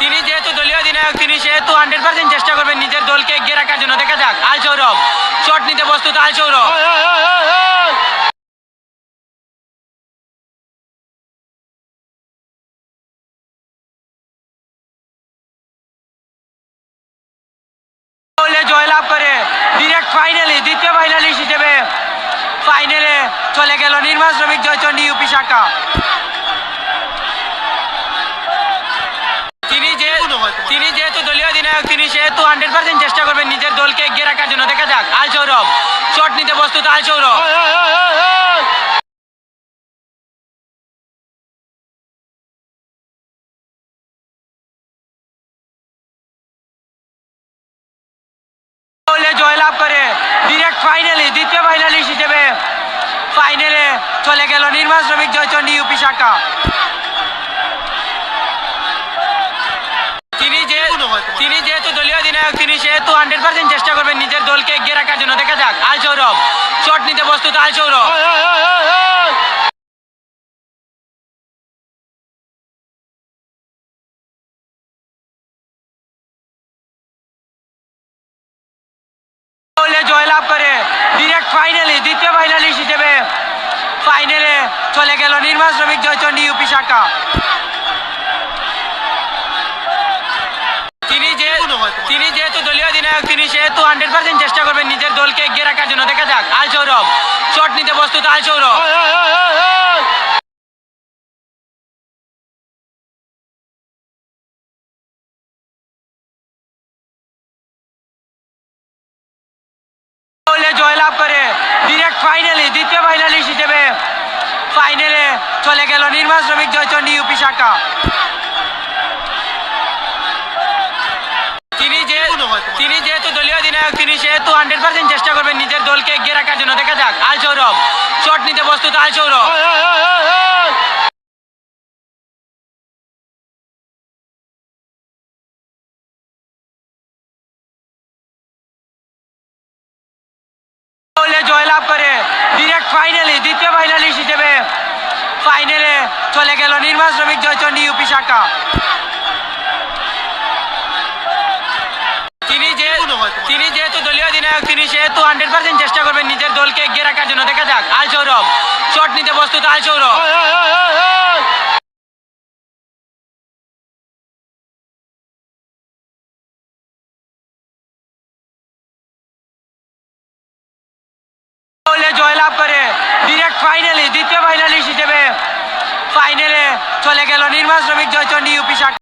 তিনি যেহেতু দলীয় অধিনায়ক তিনি সেহেতু হান্ড্রেড পার্সেন্ট চেষ্টা করবেন নিজের দলকে এগিয়ে রাখার জন্য। দেখা যাক আল সৌরভ। শট নিতে প্রস্তুত আল সৌরভ। জয়লাভ করে। ডিরেক্ট ফাইনালি দ্বিতীয় ফাইনালিস্ট হিসেবে ফাইনালে চলে গেল নির্মাণ শ্রমিক জয়চন্ডী ইউপি শাখা তিনি যে তিনি যেহেতু দলীয় অধিনায়ক তিনি সেহেতু হান্ড্রেড পার্সেন্ট চেষ্টা করবেন নিজের দলকে এগিয়ে রাখার জন্য। দেখা যাক, আল সৌরভ। শট নিতে প্রস্তুত আল সৌরভ। জয়লাভ করে। ডিরেক্ট ফাইনালি দ্বিতীয় ফাইনালিস্ট হিসেবে ফাইনালে চলে গেল নির্মাণ শ্রমিক জয়চন্ডী ইউপি শাখা তিনি যে তিনি যেহেতু দলীয় অধিনায়ক তিনি সেহেতু হান্ড্রেড পার্সেন্ট চেষ্টা করবেন নিজের দলকে এগিয়ে রাখার জন্য। দেখা যাক আল সৌরভ। শট নিতে প্রস্তুত আল সৌরভ। জয়লাভ করে। ডিরেক্ট ফাইনালি দ্বিতীয় ফাইনালিস্ট হিসেবে ফাইনালে চলে গেল নির্মাণ শ্রমিক জয়চন্ডী ইউপি শাখা তিনি যে তিনি যেহেতু দলীয় অধিনায়ক তিনি সেহেতু হান্ড্রেড পার্সেন্ট চেষ্টা করবেন নিজের দলকে এগিয়ে রাখার জন্য। দেখা যাক আল সৌরভ। শট নিতে প্রস্তুত আল সৌরভ। জয়লাভ করে। ডিরেক্ট ফাইনালি দ্বিতীয় ফাইনালিস্ট হিসেবে ফাইনালে চলে গেল নির্মাণ শ্রমিক জয়চন্ডী ইউপি শাখা। তিনি যেহেতু দলীয় অধিনায়ক তিনি সেহেতু হান্ড্রেড পার্সেন্ট চেষ্টা করবেন নিজের দলকে এগিয়ে রাখার জন্য। দেখা যাক আল সৌরভ। শট নিতে প্রস্তুত আল সৌরভ। জয়লাভ করে। ডিরেক্ট ফাইনালি দ্বিতীয় ফাইনালিস্ট হিসেবে ফাইনালে চলে গেল নির্মাণ শ্রমিক জয়চন্ডী ইউপি শাখা। অধিনায়ক তিনি সেহেতু হান্ড্রেড পার্সেন্ট চেষ্টা করবেন নিজের দলকে এগিয়ে রাখার জন্য। দেখা যাক আল সৌরভ। শট নিতে প্রস্তুত আল সৌরভ। জয়লাভ করে। ডিরেক্ট ফাইনালি দ্বিতীয় ফাইনালিস্ট হিসেবে ফাইনালে চলে গেল নির্মাণ শ্রমিক জয়চন্ডী ইউপি